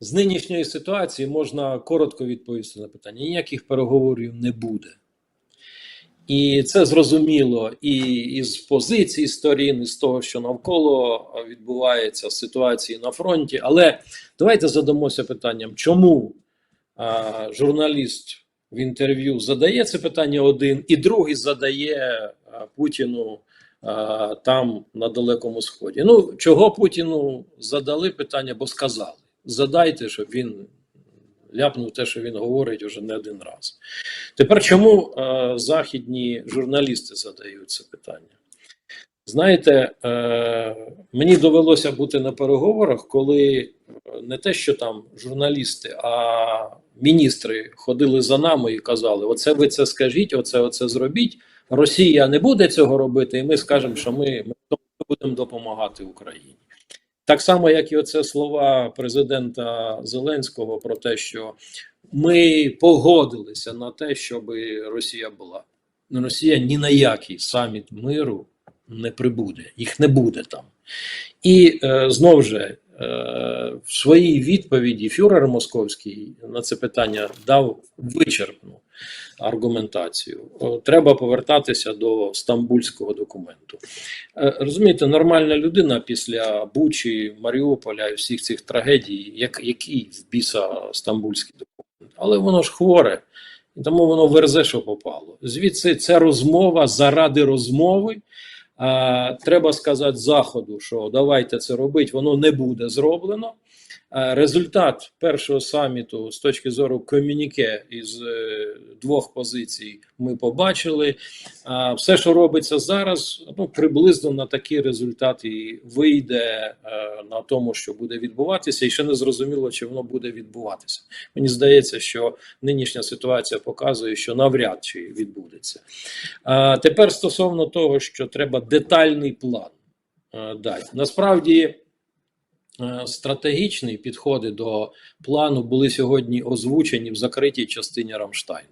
З нинішньої ситуації можна коротко відповісти на питання: ніяких переговорів не буде. І це зрозуміло і із позицій сторін, і з того, що навколо відбувається ситуації на фронті. Але давайте задамося питанням, чому а, журналіст в інтерв'ю задає це питання один, і другий задає Путіну там на Далекому Сході. Ну, чого Путіну задали питання, бо сказали. Задайте, щоб він ляпнув те, що він говорить уже не один раз. Тепер чому е, західні журналісти задають це питання? Знаєте, е, мені довелося бути на переговорах, коли не те, що там журналісти, а міністри ходили за нами і казали: Оце ви це скажіть, оце, оце зробіть. Росія не буде цього робити, і ми скажемо, що ми, ми будемо допомагати Україні. Так само, як і оце слова президента Зеленського про те, що ми погодилися на те, щоб Росія була. Ну, Росія ні на який саміт миру не прибуде, їх не буде там. І е, знову ж е, в своїй відповіді фюрер Московський на це питання дав вичерпну аргументацію. Треба повертатися до стамбульського документу. Е, Розумієте, нормальна людина після Бучі, Маріуполя і всіх цих трагедій, як, який в біса стамбульський документ, але воно ж хворе, і тому воно верзе, що попало. Звідси це розмова заради розмови. А, треба сказати заходу, що давайте це робити, воно не буде зроблено. А, результат першого саміту з точки зору комюніке із е, двох позицій ми побачили. А, все, що робиться зараз, ну приблизно на такий результат вийде е, на тому, що буде відбуватися, і ще не зрозуміло, чи воно буде відбуватися. Мені здається, що нинішня ситуація показує, що навряд чи відбудеться. Тепер стосовно того, що треба детальний план е, дати. Насправді е, стратегічні підходи до плану були сьогодні озвучені в закритій частині Рамштайну.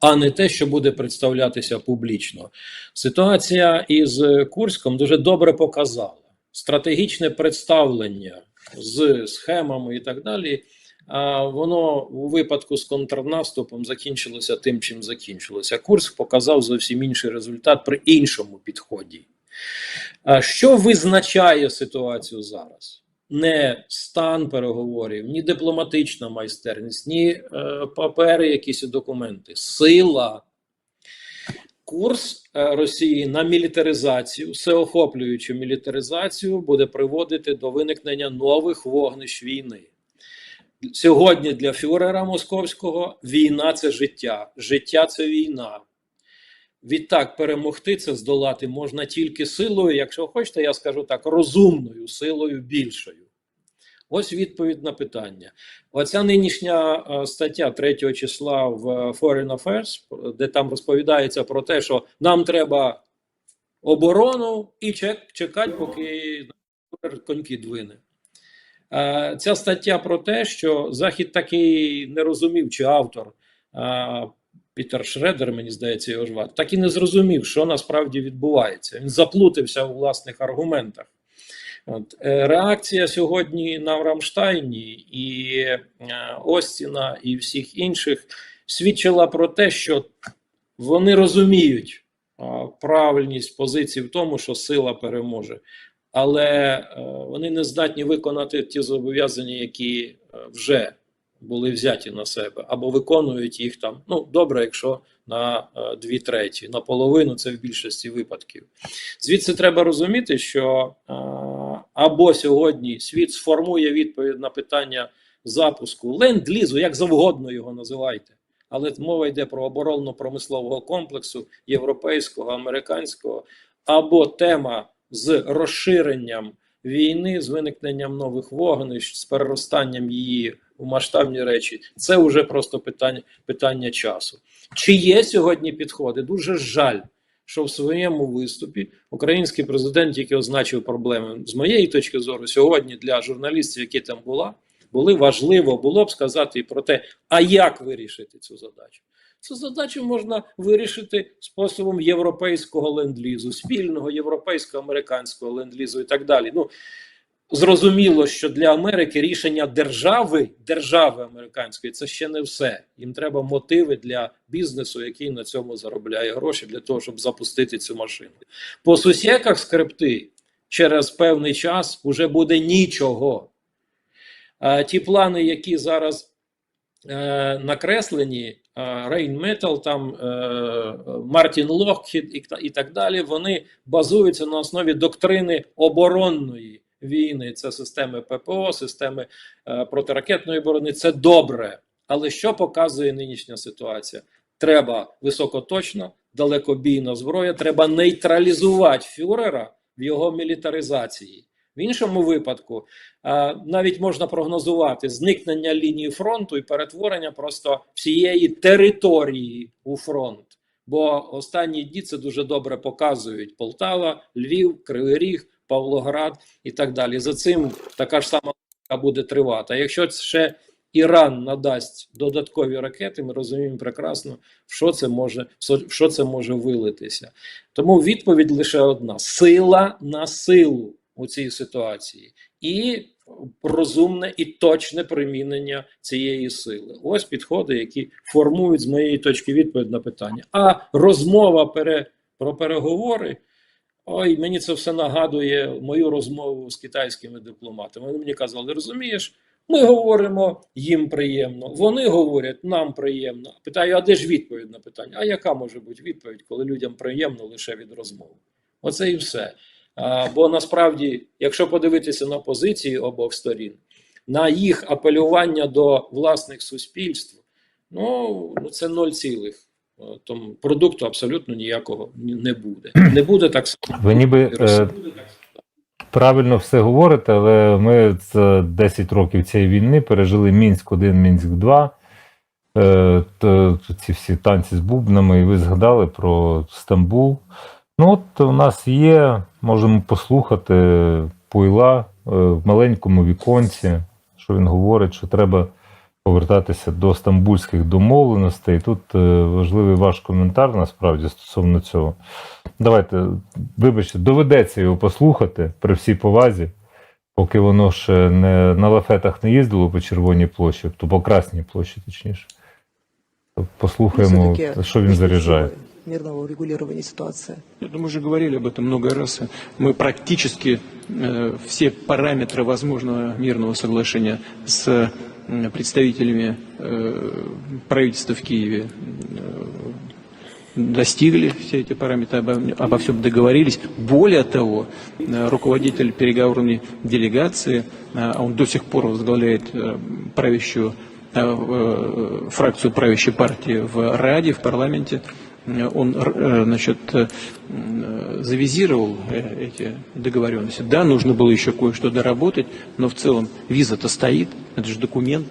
А не те, що буде представлятися публічно. Ситуація із Курськом дуже добре показала стратегічне представлення з схемами і так далі. А воно у випадку з контрнаступом закінчилося тим, чим закінчилося. Курск показав зовсім інший результат при іншому підході. Що визначає ситуацію зараз? Не стан переговорів, ні дипломатична майстерність, ні е, папери, якісь документи, сила. Курс е, Росії на мілітаризацію, всеохоплюючу мілітаризацію, буде приводити до виникнення нових вогнищ війни. Сьогодні для фюрера московського війна це життя, життя це війна. Відтак перемогти це здолати можна тільки силою, якщо хочете, я скажу так, розумною силою більшою. Ось відповідь на питання. Оця нинішня е, стаття 3 числа в Foreign Affairs, де там розповідається про те, що нам треба оборону і чекати, поки коньки двине. Е, Ця стаття про те, що Захід таки не розумів, чи автор е, Пітер Шредер, мені здається, його звати, так і не зрозумів, що насправді відбувається. Він заплутався у власних аргументах. От, е, Реакція сьогодні на Рамштайні і е, Остіна і всіх інших свідчила про те, що вони розуміють правильність позиції в тому, що сила переможе але е, вони не здатні виконати ті зобов'язання, які вже були взяті на себе, або виконують їх там. Ну добре, якщо на е, дві треті, на половину це в більшості випадків. Звідси треба розуміти, що е, або сьогодні світ сформує відповідь на питання запуску ленд-лізу, як завгодно його називайте. Але мова йде про оборонно-промислового комплексу європейського, американського, або тема з розширенням війни, з виникненням нових вогнищ, з переростанням її у масштабні речі, це вже просто питання, питання часу. Чи є сьогодні підходи? Дуже жаль, що в своєму виступі український президент, який означив проблеми з моєї точки зору, сьогодні для журналістів, які там була, були важливо було б сказати про те, а як вирішити цю задачу. Цю задачу можна вирішити способом європейського ленд-лізу, спільного європейсько-американського ленд-лізу і так далі. Ну зрозуміло, що для Америки рішення держави, держави американської, це ще не все. Їм треба мотиви для бізнесу, який на цьому заробляє гроші для того, щоб запустити цю машину. По сусіках скрипти через певний час вже буде нічого. А ті плани, які зараз е, накреслені, Рейнметал, там е, Мартін Локхід і, і так далі, вони базуються на основі доктрини оборонної війни. Це системи ППО, системи е, протиракетної оборони. Це добре. Але що показує нинішня ситуація? Треба високоточна, далекобійна зброя, треба нейтралізувати фюрера в його мілітаризації. В іншому випадку а, навіть можна прогнозувати зникнення лінії фронту і перетворення просто всієї території у фронт. Бо останні дні це дуже добре показують: Полтава, Львів, Кривий Ріг, Павлоград і так далі. За цим така ж сама буде тривати. А якщо ще Іран надасть додаткові ракети, ми розуміємо прекрасно, в що це може, в що це може вилитися. Тому відповідь лише одна: сила на силу у цій ситуації, і розумне і точне примінення цієї сили. Ось підходи, які формують з моєї точки відповідь на питання. А розмова пере, про переговори. Ой, мені це все нагадує мою розмову з китайськими дипломатами. Вони мені казали, розумієш, ми говоримо, їм приємно, вони говорять, нам приємно. Питаю, а де ж відповідь на питання? А яка може бути відповідь, коли людям приємно лише від розмови? Оце і все. А, бо насправді, якщо подивитися на позиції обох сторін, на їх апелювання до власних суспільств, ну ну, це ноль цілих. Е, Тому продукту абсолютно ніякого не буде. Не буде так само. Ви ніби е, правильно все говорите, але ми за 10 років цієї війни пережили Мінськ 1, Мінськ 2. Е, то, ці всі танці з бубнами, і ви згадали про Стамбул. Ну, от у нас є, можемо послухати Пуйла е, в маленькому віконці, що він говорить, що треба повертатися до стамбульських домовленостей. Тут е, важливий ваш коментар насправді стосовно цього. Давайте, вибачте, доведеться його послухати при всій повазі, поки воно ще не на лафетах не їздило по Червоній площі, то по Красній площі, точніше. Послухаємо, що він заряджає. Мирного урегулирования ситуации. Это мы уже говорили об этом много раз. Мы практически э, все параметры возможного мирного соглашения с м, представителями э, правительства в Киеве э, достигли все эти параметры, обо, обо всем договорились. Более того, э, руководитель переговорной делегации, э, он до сих пор возглавляет э, правящую э, э, фракцию правящей партии в Раде, в парламенте, Э, он э, значит, э, завизировал э, эти договоренности. Да, нужно было еще кое-что доработать, но в целом виза-то стоит, это же документ.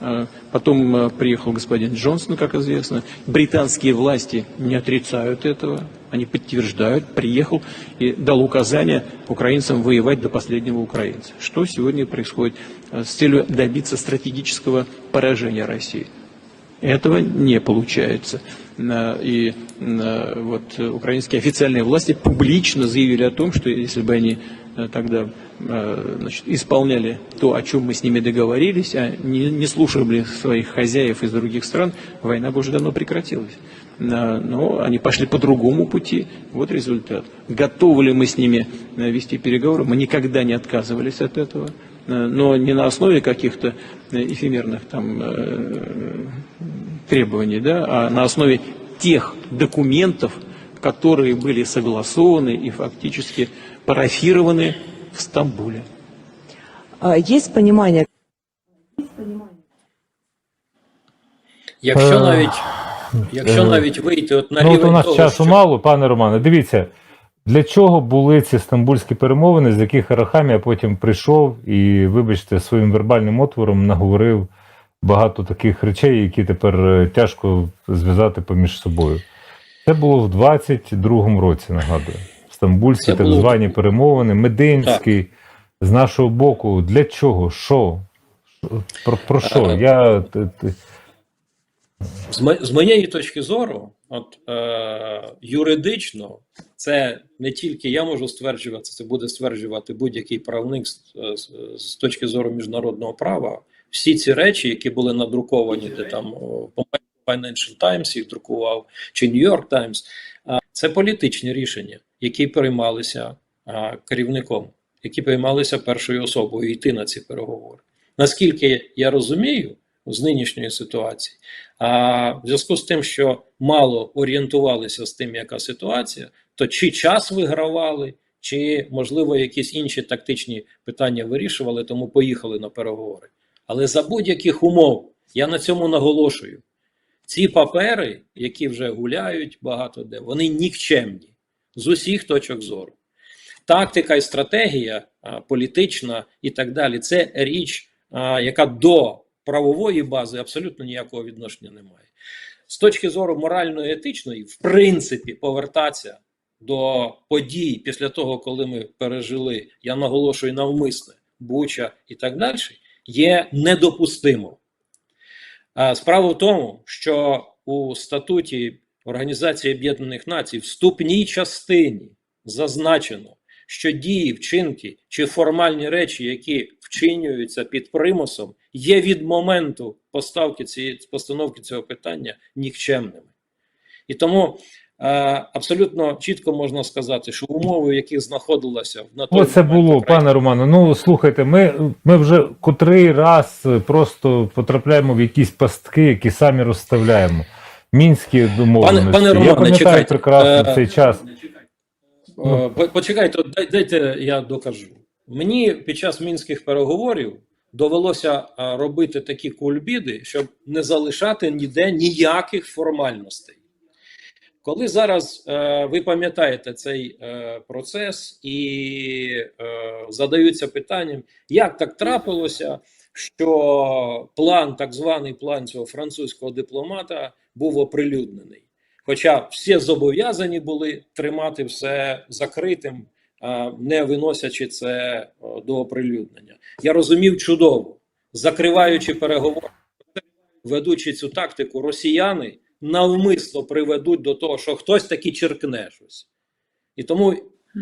Э, Потом приехал господин Джонсон, как известно. Британские власти не отрицают этого, они подтверждают, приехал и дал указание украинцам воевать до последнего украинца. Что сегодня происходит с целью добиться стратегического поражения России. Этого не получается. На- И на- вот э, украинские официальные власти публично заявили о том, что если бы они э, тогда э, значит, исполняли то, о чем мы с ними договорились, а не, не слушали своих хозяев из других стран, война бы уже давно прекратилась. Но они пошли по другому пути. Вот результат. Готовы ли мы с ними э, вести переговоры? Мы никогда не отказывались от этого. Э, Но не на основе каких-то э, эфемерных там э, требований, да, а на основе тех документов, которые были согласованы и фактически парафированы в Стамбуле. А, Есть понимание, Якщо Е, навіть, якщо е, навіть вийти от на Ну, от рівень у нас того, часу що мало, пане Романе. Дивіться, для чого були ці стамбульські перемовини, з яких Арахамія потім прийшов і, вибачте, своїм вербальним отвором наговорив багато таких речей, які тепер е, тяжко зв'язати поміж собою. Це було в 22-му році, нагадую. Стамбульські так звані перемовини, Мединський. З нашого боку, для чого? Що? Про, про що? Е, Я. з моєї точки зору, от е, юридично, це не тільки я можу стверджувати, це буде стверджувати будь-який правник з, з, з точки зору міжнародного права. Всі ці речі, які були надруковані, де там Financial Times їх друкував, чи New York Times, це політичні рішення, які приймалися керівником, які приймалися першою особою йти на ці переговори. Наскільки я розумію з нинішньої ситуації, а в зв'язку з тим, що мало орієнтувалися з тим, яка ситуація, то чи час вигравали, чи можливо якісь інші тактичні питання вирішували, тому поїхали на переговори. Але за будь-яких умов я на цьому наголошую. Ці папери, які вже гуляють багато де, вони нікчемні з усіх точок зору. Тактика і стратегія політична і так далі це річ, яка до правової бази абсолютно ніякого відношення не має. З точки зору морально-етичної, в принципі, повертатися до подій після того, коли ми пережили, я наголошую навмисне, Буча і так далі, є недопустимо. Справа в тому, що у статуті Організації Об'єднаних Націй в вступній частині зазначено, що дії, вчинки чи формальні речі, які вчинюються під примусом, є від моменту поставки цієї постановки цього питання нікчемними. І тому е, абсолютно чітко можна сказати, що умови, в яких знаходилася на той Оце момент було, Україна, пане Романе. Ну слухайте, ми, ми вже котрий раз просто потрапляємо в якісь пастки, які самі розставляємо. Мінські домовленості. пане Я Романе, пам'ятаю чекайте. прекрасно Е, цей час. Е, Почекайте, дайте я докажу. Мені під час мінських переговорів довелося робити такі кульбіди, щоб не залишати ніде ніяких формальностей. Коли зараз е, ви пам'ятаєте цей е, процес і е, задаються питанням, як так трапилося, що план, так званий план цього французького дипломата, був оприлюднений. Хоча всі зобов'язані були тримати все закритим, не виносячи це до оприлюднення. Я розумів чудово, закриваючи переговори, ведучи цю тактику, росіяни навмисно приведуть до того, що хтось таки черкне щось. І тому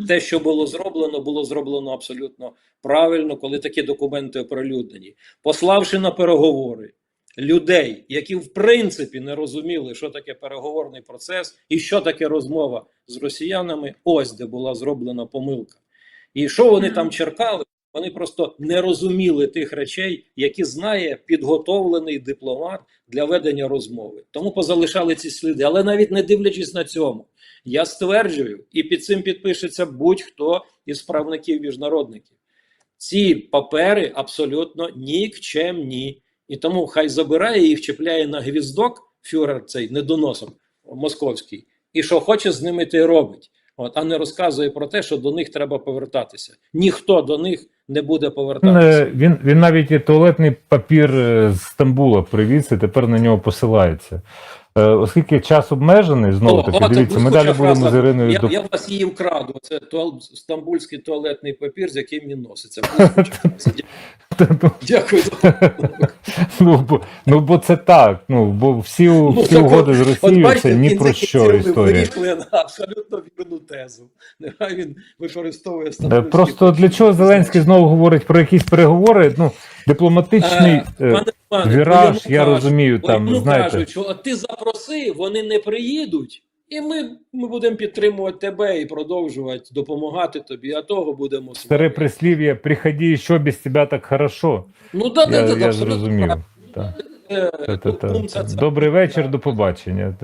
те, що було зроблено, було зроблено абсолютно правильно, коли такі документи оприлюднені, пославши на переговори людей, які в принципі не розуміли, що таке переговорний процес і що таке розмова з росіянами. Ось де була зроблена помилка. І що вони там черкали? Вони просто не розуміли тих речей, які знає підготовлений дипломат для ведення розмови. Тому позалишали ці сліди. Але навіть не дивлячись на цьому, я стверджую, і під цим підпишеться будь-хто із правників міжнародників. Ці папери абсолютно нікчемні. І тому хай забирає і вчепляє на гвіздок фюрер цей недоносок московський, і що хоче з ними те робить. От, а не розказує про те, що до них треба повертатися. Ніхто до них не буде Він, повертатися. Він він, він навіть і туалетний папір е, з Стамбула привіз і тепер на нього посилається. Е, Оскільки час обмежений, знову таки, дивіться, ми далі будемо з Іриною Я, до я вас її вкраду. Це туал, стамбульський туалетний папір, з яким він носиться. Дякую за ну, бо, ну, бо це так. Ну, бо всі, всі так угоди з Росією це ні про що історія. на абсолютно вірну тезу. Нехай він використовує Е, стамбульський Просто для чого Зеленський знову говорить про якісь переговори? Ну, дипломатичний Е, е, віраж, я кажуть- розумію, там, знаєте. кажуть, що «А ти запроси, вони не приїдуть, і ми, ми будемо підтримувати тебе і продовжувати допомагати тобі, а того будемо Старе прислів'я «приходи, що без тебе так хорошо. Ну да, Я, да, я да, зрозумів. Так. Це- це- Добрий вечір, до побачення.